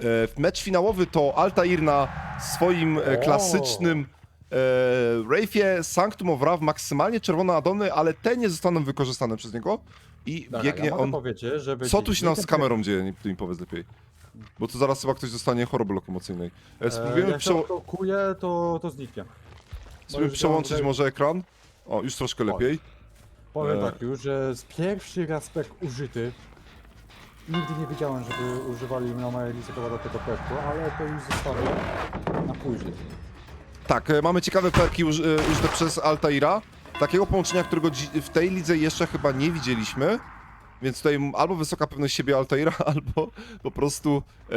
w mecz finałowy to Altair na swoim e, O. klasycznym e, Wraithie Sanctum of Wrath, maksymalnie czerwone adony, ale te nie zostaną wykorzystane przez niego i Dobra, biegnie ja on... powiedzieć, żeby Co tu się nam z kamerą dzieje, ty mi powiedz lepiej. Bo to zaraz chyba ktoś dostanie choroby lokomocyjnej. E, E, Spróbujemy, jak przeło- się odblokuje, to, to zniknie. spróbujemy przełączyć może ekran. O, już troszkę lepiej. Powiem E. tak już, że z pierwszy raz pek użyty. Nigdy nie widziałem, żeby używali na mojej listy do tego peku, ale to już zostawię na później. Tak, e, mamy ciekawe perki uż, e, użyte przez Altaira. Takiego połączenia, którego w tej lidze jeszcze chyba nie widzieliśmy. Więc tutaj albo wysoka pewność siebie Altaira, albo po prostu e,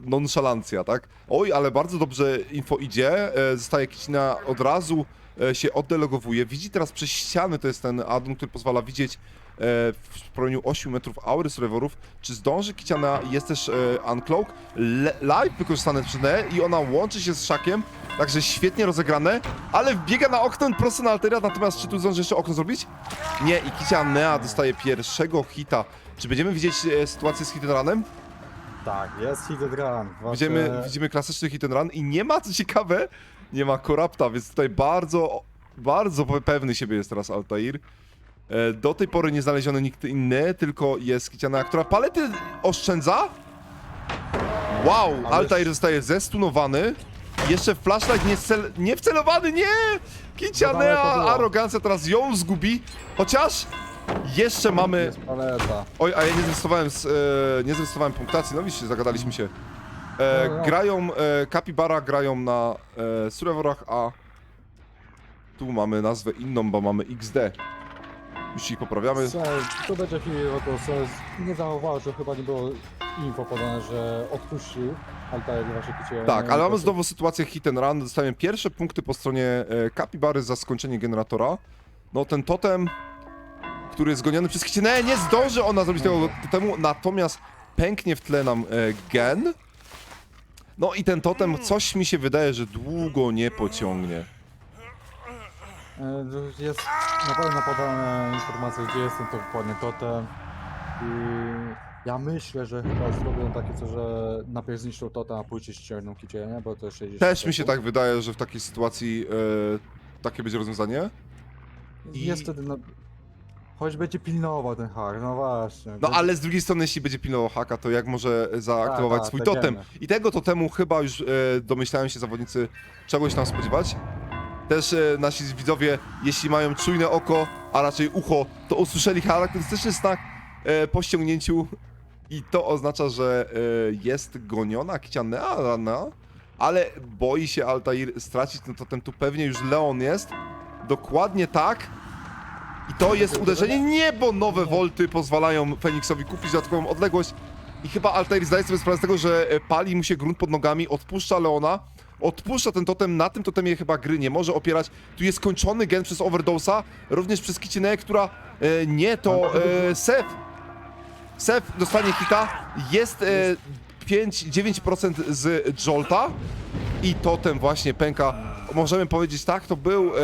nonszalancja, tak? Oj, ale bardzo dobrze info idzie. E, zostaje Kicina od razu e, się oddelegowuje. Widzi teraz przez ściany, to jest ten addon, który pozwala widzieć w promieniu 8 metrów aury survivorów. Czy zdąży Kiciana? Jest też e, Uncloak. Le- live wykorzystane przez Ne i ona łączy się z Szakiem. Także świetnie rozegrane, ale wbiega na okno prosto na Altera, natomiast czy tu zdąży jeszcze okno zrobić? Nie, i Kicia Nea dostaje pierwszego hita. Czy będziemy widzieć e, sytuację z hit and runem? Tak, jest hit and run. Wasze... Widzimy, widzimy klasyczny hit and run i nie ma, co ciekawe, nie ma Korapta, więc tutaj bardzo, bardzo pewny siebie jest teraz Altair. E, Do tej pory nie znaleziony nikt inny, tylko jest Kiciana, która palety oszczędza. Wow, Altair zostaje zestunowany. Jeszcze flashlight nie, cel, nie wcelowany, nie! Kicianea, arogancja teraz ją zgubi. Chociaż jeszcze mamy. Oj, a ja nie zrestowałem, z, e, nie zrestowałem punktacji, no widzicie, zagadaliśmy się. E, No, no. grają, e, Capybara grają na e, survivorach, a tu mamy nazwę inną, bo mamy XD. Już ich poprawiamy. To będzie chwilę, to co, nie zauważył, chyba nie było info podane, że odpuścił Altair właśnie kicie. Tak, ale mamy znowu sytuację hit and run, dostajemy pierwsze punkty po stronie e, Capybary za skończenie generatora. No ten totem, który jest goniony przez Kicinę, nie zdąży ona zrobić tego totemu, natomiast pęknie w tle nam e, gen. No i ten totem, coś mi się wydaje, że długo nie pociągnie. E, Jest na pewno podane informacje, gdzie jest ten to dokładnie totem. I ja myślę, że chyba zrobią takie co, że najpierw zniszczą totem, a później ściągną kicie, nie? Bo to jest 60 Też mi się tak wydaje, że w takiej sytuacji e, takie będzie rozwiązanie. i- Jest wtedy, no... Choć będzie pilnował ten hak, no właśnie. No ale z drugiej strony, jeśli będzie pilnował haka, to jak może zaaktywować Tak, tak, swój te totem? geny. I tego totemu chyba już e, domyślają się zawodnicy czegoś tam spodziewać. Też e, nasi widzowie, jeśli mają czujne oko, a raczej ucho, to usłyszeli charakterystyczny znak e, po ściągnięciu i to oznacza, że e, jest goniona Kicianeana, ale boi się Altair stracić ten totem. Tu pewnie już Leon jest. Dokładnie tak. I to jest uderzenie. Nie, bo nowe wolty pozwalają Feniksowi kupić dodatkową odległość. I chyba Altair zdaje sobie sprawę z tego, że e, pali mu się grunt pod nogami, odpuszcza Leona, odpuszcza ten totem, na tym totemie chyba gry nie może opierać. Tu jest kończony gen przez Overdose'a, również przez Kicinę, która e, nie to e, Seth. Seth dostanie hita, jest e, 5-9% z Jolta i totem właśnie pęka. Możemy powiedzieć tak, to był e,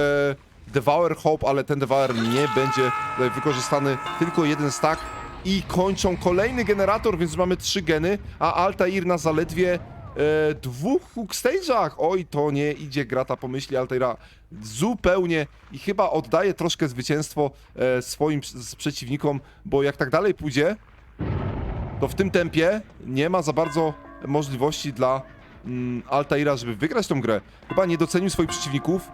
Devour Hope, ale ten Devour nie będzie tutaj wykorzystany, tylko jeden stack i kończą kolejny generator, więc mamy trzy geny, a Altair na zaledwie e, dwóch hook stage'ach. Oj, to nie idzie grata pomyśli Altaira zupełnie i chyba oddaje troszkę zwycięstwo e, swoim przeciwnikom, bo jak tak dalej pójdzie, to w tym tempie nie ma za bardzo możliwości dla mm, Altaira, żeby wygrać tą grę. Chyba nie docenił swoich przeciwników.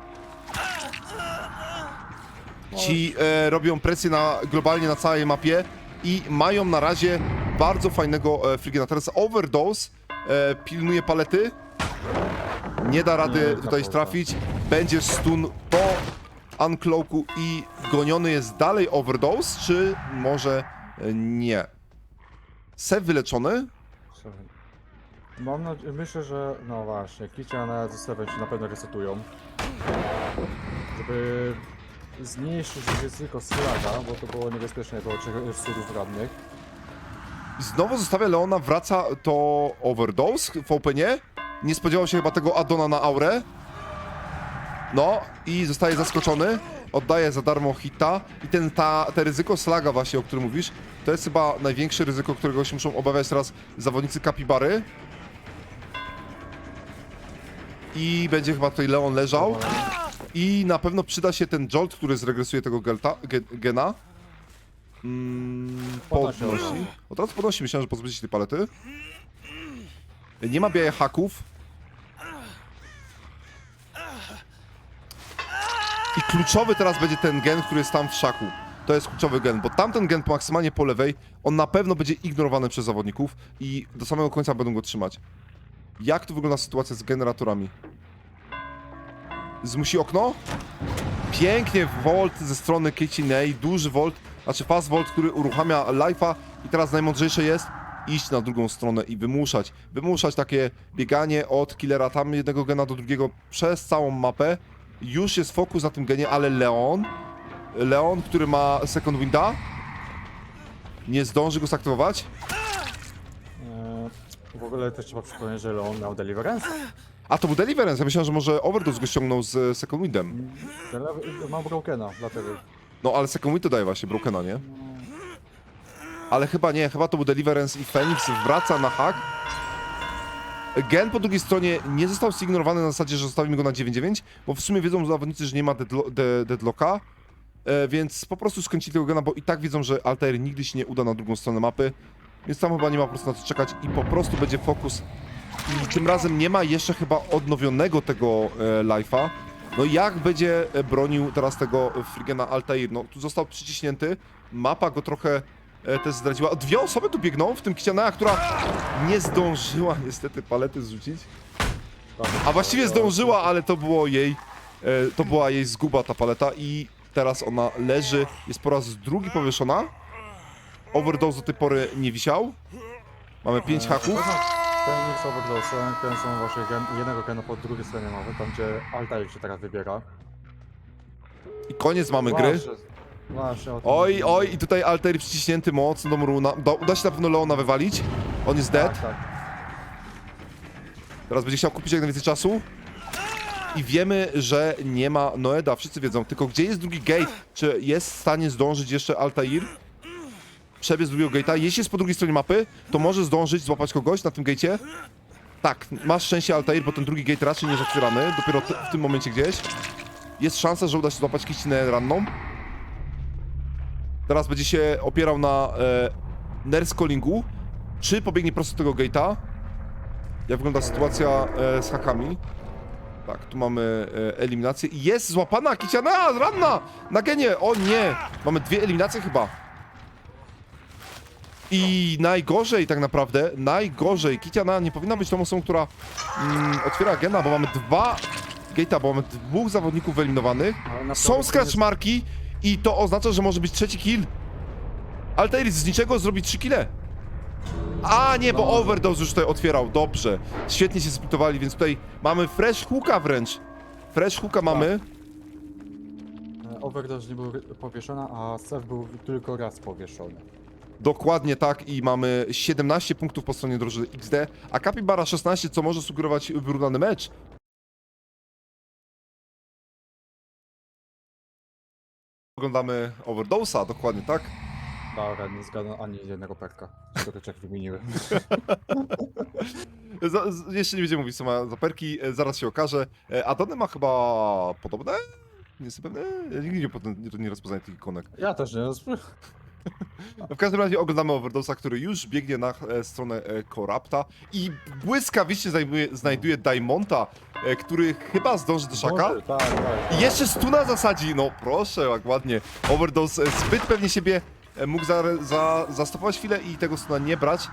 Ci e, robią presję na, globalnie na całej mapie i mają na razie bardzo fajnego e, Frigena. Teraz Overdose e, pilnuje palety. Nie da rady tutaj trafić. Będzie stun po Uncloaku i goniony jest dalej Overdose, czy może e, nie? Sef wyleczony? Mam nadzieję, myślę, że no właśnie, Kicia na zestawem się na pewno resetują. Żeby zmniejszyć ryzyko slaga, bo to było niebezpieczne jako trzech surów radnych. Znowu zostawia Leona, wraca to Overdose w Openie. Nie spodziewał się chyba tego addona na aurę. No i zostaje zaskoczony. oddaje za darmo hita i ten, ta, te ryzyko slaga właśnie, o którym mówisz, to jest chyba największe ryzyko, którego się muszą obawiać teraz zawodnicy Kapibary. I będzie chyba tutaj Leon leżał. I na pewno przyda się ten jolt, który zregresuje tego gelta, ge, gena. Mm, Podnosi. podnosi. Od razu podnosi, myślałem, że pozbycie się tej palety. Nie ma białych haków. I kluczowy teraz będzie ten gen, który jest tam w szaku. To jest kluczowy gen, bo tamten gen maksymalnie po lewej, on na pewno będzie ignorowany przez zawodników i do samego końca będą go trzymać. Jak tu wygląda sytuacja z generatorami? Zmusi okno? Pięknie Volt ze strony Katie Ney, duży Volt, znaczy fast Volt, który uruchamia life'a i teraz najmądrzejsze jest iść na drugą stronę i wymuszać. Wymuszać takie bieganie od killera tam jednego gena do drugiego przez całą mapę. Już jest fokus na tym genie, ale Leon, Leon, który ma second winda, nie zdąży go zaktywować. E, w ogóle też trzeba przypomnieć, że Leon miał Deliverance. A to był Deliverance, ja myślałem, że może Overdose go ściągnął z e, second windem. Mam Brokena, dlatego. No ale second to daje właśnie Brokena, nie? Ale chyba nie, chyba to był Deliverance i Phoenix wraca na hack. Gen po drugiej stronie nie został zignorowany na zasadzie, że zostawimy go na 9-9, bo w sumie wiedzą zawodnicy, że nie ma deadlo de deadlocka, e, więc po prostu skręcili tego gena, bo i tak wiedzą, że Altair nigdy się nie uda na drugą stronę mapy, więc tam chyba nie ma po prostu na co czekać i po prostu będzie fokus. I tym razem nie ma jeszcze chyba odnowionego tego e, life'a. No jak będzie e, bronił teraz tego Frigena Altair? No tu został przyciśnięty, mapa go trochę e, też zdradziła. Dwie osoby tu biegną, w tym Kicianea, która nie zdążyła niestety palety zrzucić. A właściwie zdążyła, ale to było jej, e, to była jej zguba ta paleta i teraz ona leży, jest po raz drugi powieszona. Overdose do tej pory nie wisiał. Mamy pięć haków. Ten jest overdose, ten są właśnie gen, jednego gena po drugiej stronie mapy, tam gdzie Altair się teraz wybiera. I koniec mamy gry. Właśnie, właśnie o tym Oj, mówimy. oj, i tutaj Altair przyciśnięty mocno do muru. Na, da, uda się na pewno Leona wywalić. On jest dead. Tak, tak. Teraz będzie chciał kupić jak najwięcej czasu. I wiemy, że nie ma Noeda, wszyscy wiedzą. Tylko gdzie jest drugi gate? Czy jest w stanie zdążyć jeszcze Altair? Przebiec drugiego gate'a. Jeśli jest po drugiej stronie mapy, to może zdążyć złapać kogoś na tym gate'cie. Tak, masz szczęście Altair, bo ten drugi gate raczej nie jest otwierany. Dopiero w tym momencie gdzieś. Jest szansa, że uda się złapać Kicinę ranną. Teraz będzie się opierał na e, nurse callingu. Czy pobiegnie prosto do tego gate'a? Jak wygląda sytuacja e, z hakami? Tak, tu mamy e, eliminację. Jest złapana Kiciana, ranna! Na genie! O nie! Mamy dwie eliminacje chyba. I najgorzej tak naprawdę, najgorzej. Kiciana nie powinna być tą osobą, która mm, otwiera gena, bo mamy dwa gate'a, bo mamy dwóch zawodników wyeliminowanych. Są scratch marki i to oznacza, że może być trzeci kill. Altairis z niczego zrobi trzy kile. A nie, bo No. Overdose już tutaj otwierał, dobrze. Świetnie się splitowali, więc tutaj mamy fresh hooka wręcz. Fresh hooka mamy. E, Overdose nie był powieszona, a Seth był tylko raz powieszony. Dokładnie tak i mamy 17 punktów po stronie drużyny XD, a Capybara 16, co może sugerować wyrównany mecz. Oglądamy Overdose'a, dokładnie tak. Dobra, nie zgadłem ani jednego perka, który Czech wymieniły. Za, z, jeszcze nie będziemy mówić, co ma za perki, e, zaraz się okaże. E, ma chyba podobne? Nie jestem pewny. Ja nigdy nie, potem- nie, nie rozpoznaję tych ikonek. Ja też nie. W każdym razie oglądamy Overdose'a, który już biegnie na e, stronę e, Corrupta i błyskawicznie znajduje, znajduje Diamonta, e, który chyba zdąży do szaka. Może, Tak, tak. I jeszcze stuna zasadzi, no proszę, jak ładnie. Overdose e, zbyt pewnie siebie e, mógł za, za, zastopować chwilę i tego stuna nie brać.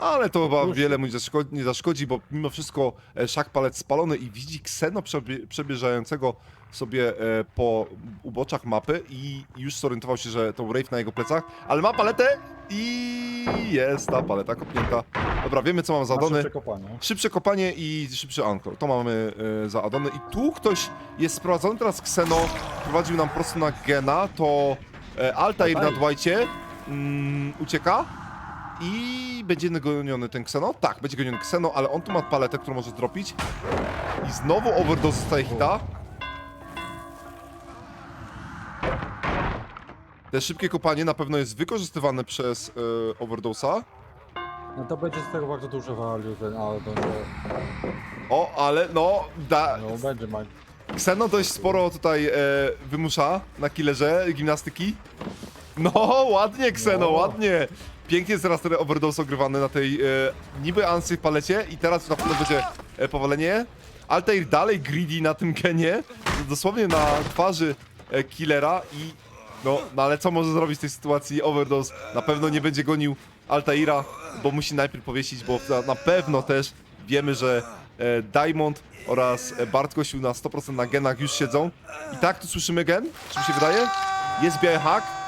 Ale to chyba wiele mu nie zaszkodzi, nie zaszkodzi, bo mimo wszystko e, szak palec spalony i widzi Kseno przebie, przebieżającego sobie e, po uboczach mapy i już zorientował się, że to Wraith na jego plecach, ale ma paletę i jest ta paleta kopnięta. Dobra, wiemy co mam za Nasze Adony. przekopanie. Szybsze kopanie i szybszy anchor. To mamy e, za Adony. I tu ktoś jest sprowadzony teraz Kseno. Prowadził nam prosto na Gena. To e, Altair na Altair. Dwightie mm, ucieka. I będzie goniony ten Kseno? Tak, będzie goniony Kseno, ale on tu ma paletę, którą może dropić. I znowu overdose zostaje hita. Te szybkie kopanie na pewno jest wykorzystywane przez e, Overdose'a. No to będzie z tego bardzo duże value ten Aldo, że O, ale no, da, no będzie ma... Kseno dość sporo tutaj e, wymusza na killerze gimnastyki. No, ładnie Kseno, No. ładnie. Pięknie jest teraz ten overdose ogrywany na tej e, niby ansy palecie i teraz na pewno będzie e, powalenie. Altair dalej greedy na tym genie, dosłownie na twarzy e, killera i no, no ale co może zrobić w tej sytuacji overdose? Na pewno nie będzie gonił Altaira, bo musi najpierw powiesić, bo na, na pewno też wiemy, że e, Diamond oraz e, Bartkosiu na 100% na genach już siedzą. I tak tu słyszymy gen, czy mi się wydaje? Jest biały hak,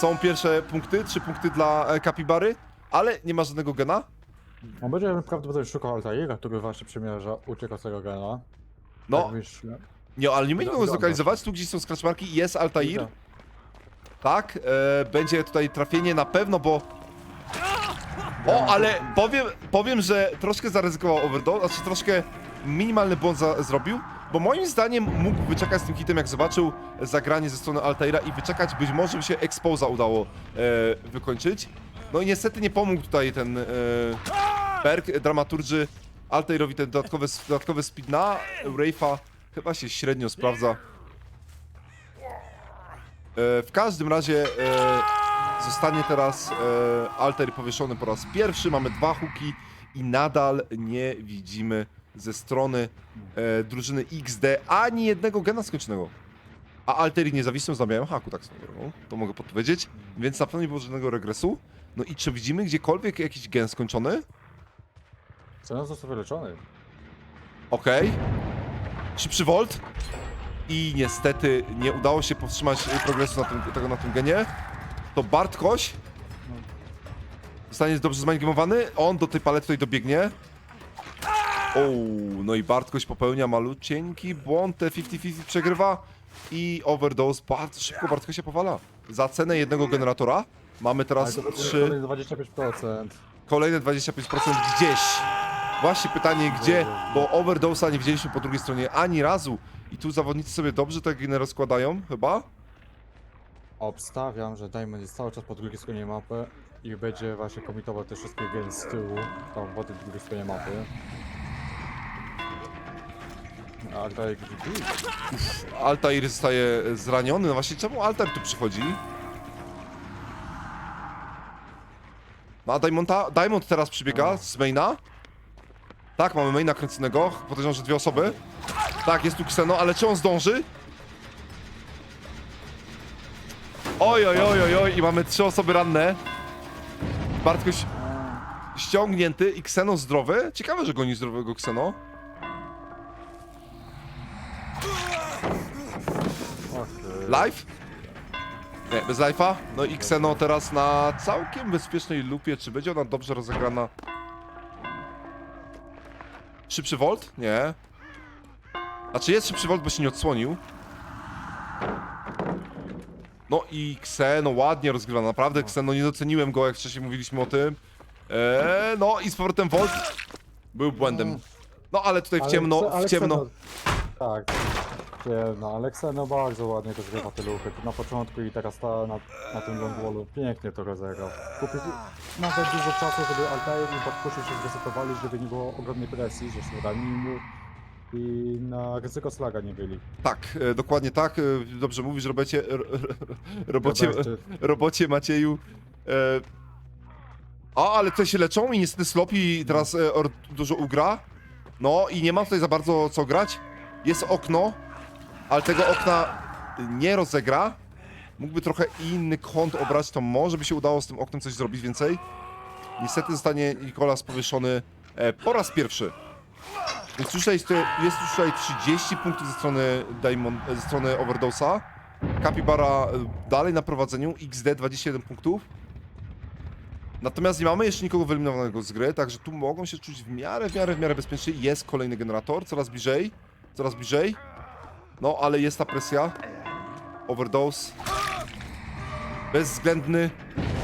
są pierwsze punkty, trzy punkty dla e, Kapibary, ale nie ma żadnego gena. On będzie prawdopodobnie szukał Altaira, który właśnie przymierza uciekającego gena. No, Tak myślę. nie, ale nie nikogo Dobra. zlokalizować, tu gdzieś są scratch marki, jest Altair, Widzę. tak, e, będzie tutaj trafienie na pewno, bo... O, ale powiem, powiem, że troszkę zaryzykował Overdose, znaczy troszkę minimalny błąd za, zrobił, bo moim zdaniem mógł wyczekać z tym hitem, jak zobaczył zagranie ze strony Altaira i wyczekać, być może by się Exposa udało e, wykończyć. No i niestety nie pomógł tutaj ten e, perk dramaturgy Altairowi ten dodatkowy, dodatkowy speed na Wraith'a chyba się średnio sprawdza. E, w każdym razie e, zostanie teraz e, Altair powieszony po raz pierwszy. Mamy dwa huki i nadal nie widzimy ze strony e, drużyny XD ani jednego gena skończonego. A Altair nie zawisnął za miałem haku, tak swoją drogą. To mogę podpowiedzieć. Więc na pewno nie było żadnego regresu. No i czy widzimy gdziekolwiek jakiś gen skończony? Cena został wyleczony. Okej. Szybszy volt. I niestety nie udało się powstrzymać e, progresu na tym, tego na tym genie. To Bartkoś zostanie dobrze zmanipulowany. On do tej palety tutaj dobiegnie. O, no i Bartkoś popełnia malucieńki błąd. Te 50-50 przegrywa. I overdose bardzo szybko Bartkosia powala. Za cenę jednego generatora mamy Ale teraz to trzy kolejne 25%. kolejne 25% gdzieś. Właśnie pytanie gdzie, bo overdose'a nie widzieliśmy po drugiej stronie ani razu. I tu zawodnicy sobie dobrze te geny rozkładają, chyba? Obstawiam, że Diamond jest cały czas po drugiej stronie mapy i będzie właśnie komitował te wszystkie geny z tyłu, tam po tej drugiej stronie mapy. Altair. Altair zostaje zraniony. No właśnie, czemu Altair tu przychodzi? No a Diamonda, Diamond teraz przybiega z maina. Tak, mamy maina kręconego. Podejrzewam, że dwie osoby. Tak, jest tu Xeno, ale czy on zdąży? Oj, oj, oj, oj, oj, i mamy trzy osoby ranne. Bartkoś ściągnięty i Xeno zdrowy. Ciekawe, że goni zdrowego Xeno. Live? Nie, bez live'a. No i Xeno teraz na całkiem bezpiecznej lupie. Czy będzie ona dobrze rozegrana? Szybszy volt? Nie. Znaczy jest szybszy volt, bo się nie odsłonił. No i Xeno ładnie rozgrywa, naprawdę Xeno, nie doceniłem go, jak wcześniej mówiliśmy o tym. Eee, no i z powrotem volt był błędem. No ale tutaj w ciemno, w ciemno. Tak, ciemno, ale Xeno bardzo ładnie rozgrywa te luchy. Na początku i teraz ta, na, na tym long wallu pięknie to rozegrał. Kupił nawet dużo czasu, żeby Altair i Bartkuszy się zresetowali, żeby nie było ogromnej presji, że się ranimy i na ryzyko slaga nie byli. Tak, e, dokładnie tak. e, Dobrze mówisz, robocie, ro, ro, robocie, Robercie. robocie Macieju. E, a, ale tutaj się leczą i niestety Sloppy teraz e, or, dużo ugra. No i nie ma tutaj za bardzo co grać. Jest okno, ale tego okna nie rozegra. Mógłby trochę inny kąt obrać, to może by się udało z tym oknem coś zrobić więcej. Niestety zostanie Nikolas powieszony e, po raz pierwszy. Więc już tutaj jest, jest już tutaj 30 punktów ze strony Diamond, ze strony Overdose'a. Capybara e, dalej na prowadzeniu, XD 21 punktów. Natomiast nie mamy jeszcze nikogo wyeliminowanego z gry, także tu mogą się czuć w miarę, w miarę, w miarę bezpiecznie. Jest kolejny generator, coraz bliżej, coraz bliżej. No, ale jest ta presja. Overdose. Bezwzględny.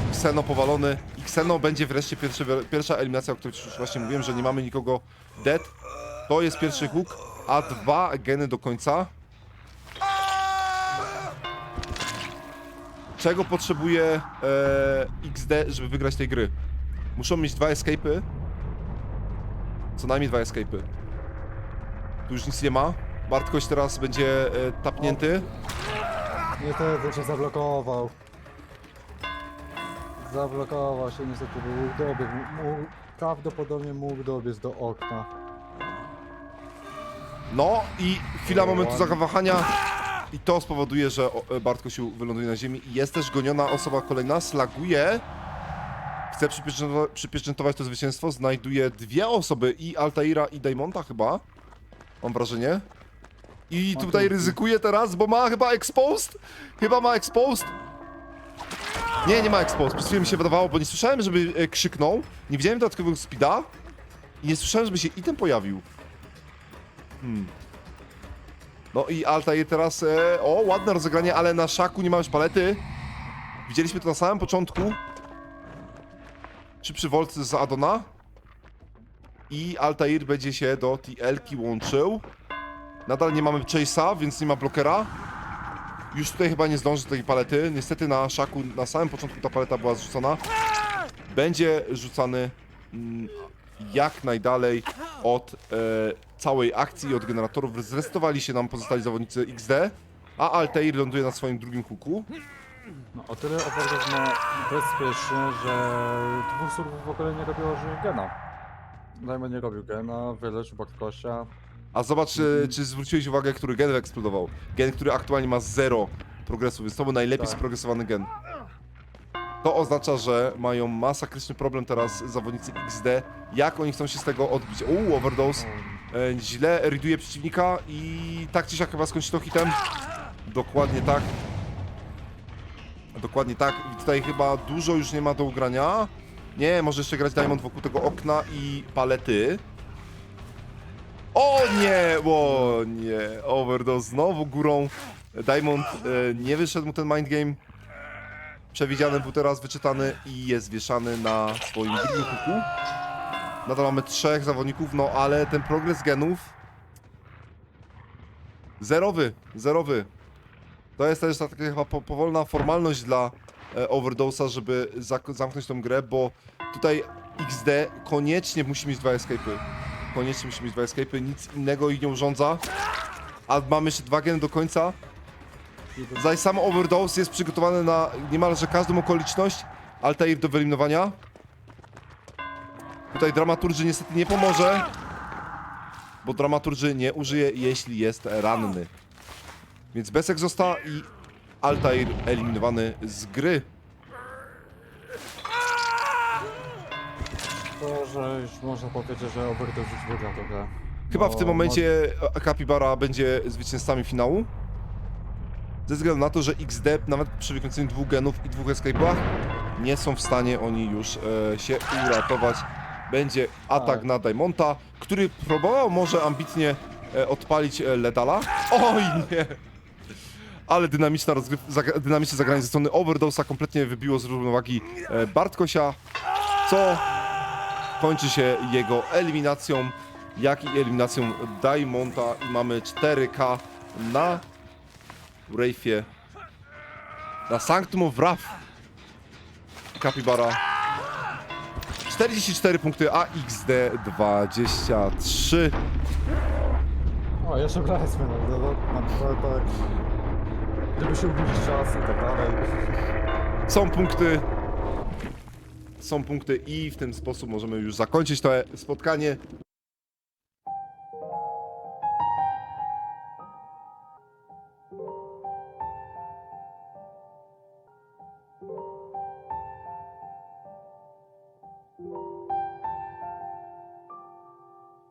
Xeno powalony. I Xeno będzie wreszcie pierwszy, pierwsza eliminacja, o której już właśnie mówiłem, że nie mamy nikogo dead. To jest pierwszy hook, a dwa geny do końca. czego potrzebuje e, XD, żeby wygrać tej gry? Muszą mieć dwa escape'y. Co najmniej dwa escape'y. Tu już nic nie ma. Bartkoś teraz będzie e, tapnięty. Niestety się zablokował. Zablokował się niestety, bo mógł dobiec. Mógł, prawdopodobnie mógł dobiec do okna. No i chwila momentu zawahania. I to spowoduje, że o, e, Bartkosiu wyląduje na ziemi. Jest też goniona osoba kolejna, slaguje. Chce przypieczętować, przypieczętować to zwycięstwo. Znajduje dwie osoby, i Altaira, i Daimonta chyba. Mam wrażenie. I tutaj ryzykuje teraz, bo ma chyba exposed. Chyba ma exposed. Nie, nie ma exposed. Przez chwilę mi się wydawało, bo nie słyszałem, żeby e, krzyknął. Nie widziałem dodatkowego speeda. I nie słyszałem, żeby się item pojawił. Hmm. No i Altair teraz, e, o ładne rozegranie, ale na szaku nie ma już palety. Widzieliśmy to na samym początku. Czy przy Volce z Adona. I Altair będzie się do TL-ki łączył. Nadal nie mamy Chase'a, więc nie ma blokera. Już tutaj chyba nie zdąży tej palety. Niestety na szaku na samym początku ta paleta była zrzucona. Będzie rzucany mm, jak najdalej od e, całej akcji i od generatorów. Zrestowali się nam pozostali zawodnicy XD, a Altair ląduje na swoim drugim huku. No o tyle Overwatch ma że dwóch surów w ogóle nie robiło gena. Dajmy nie robił gena, wyleczył Bartkosia. A zobacz, e, czy zwróciłeś uwagę, który gen eksplodował. Gen, który aktualnie ma zero progresu, więc to był najlepiej Tak. sprogresowany gen. To oznacza, że mają masakryczny problem teraz zawodnicy XD. Jak oni chcą się z tego odbić? Uuu, overdose. E, źle riduje przeciwnika i tak czy siak chyba skończy to hitem. Dokładnie tak. Dokładnie tak. I tutaj chyba dużo już nie ma do ugrania. Nie, może jeszcze grać Diamond wokół tego okna i palety. O nie! O nie! Overdose znowu górą. Diamond e, nie wyszedł mu ten mind game. Przewidziany był teraz wyczytany i jest wieszany na swoim drugim. Nadal mamy trzech zawodników, no ale ten progres genów zerowy, zerowy. To jest też taka chyba po, powolna formalność dla e, Overdose'a, żeby zamknąć tą grę, bo tutaj XD koniecznie musi mieć dwa escape'y. Koniecznie musi mieć dwa escape'y, nic innego ich nie urządza. A mamy jeszcze dwa geny do końca. Zaś sam Overdose jest przygotowany na niemalże każdą okoliczność. Altair do wyeliminowania. Tutaj dramaturgy niestety nie pomoże. Bo dramaturgy nie użyje, jeśli jest ranny. Więc Besek został i Altair eliminowany z gry. To, że już można powiedzieć, że Overwatch już wygra tę grę. Chyba w tym momencie Capybara będzie zwycięzcami finału. Ze względu na to, że XD nawet przy wykręceniu dwóch genów i dwóch escape'ach nie są w stanie oni już e, się uratować. Będzie atak Tak. na Diamonta, który próbował może ambitnie e, odpalić e, Ledala. Oj nie! Ale dynamiczna rozgryw, zagra, dynamiczne zagranie ze strony Overdose'a kompletnie wybiło z równowagi e, Bartkosia, co kończy się jego eliminacją, jak i eliminacją Diamonta i mamy 4K na Wraithie, na Sanctum of Wrath. Capybara 44 punkty, a XD 23. O, jeszcze wracamy no, no, no, to, to, żeby się ubić czas i tak dalej. Są punkty. Są punkty i w ten sposób możemy już zakończyć to spotkanie.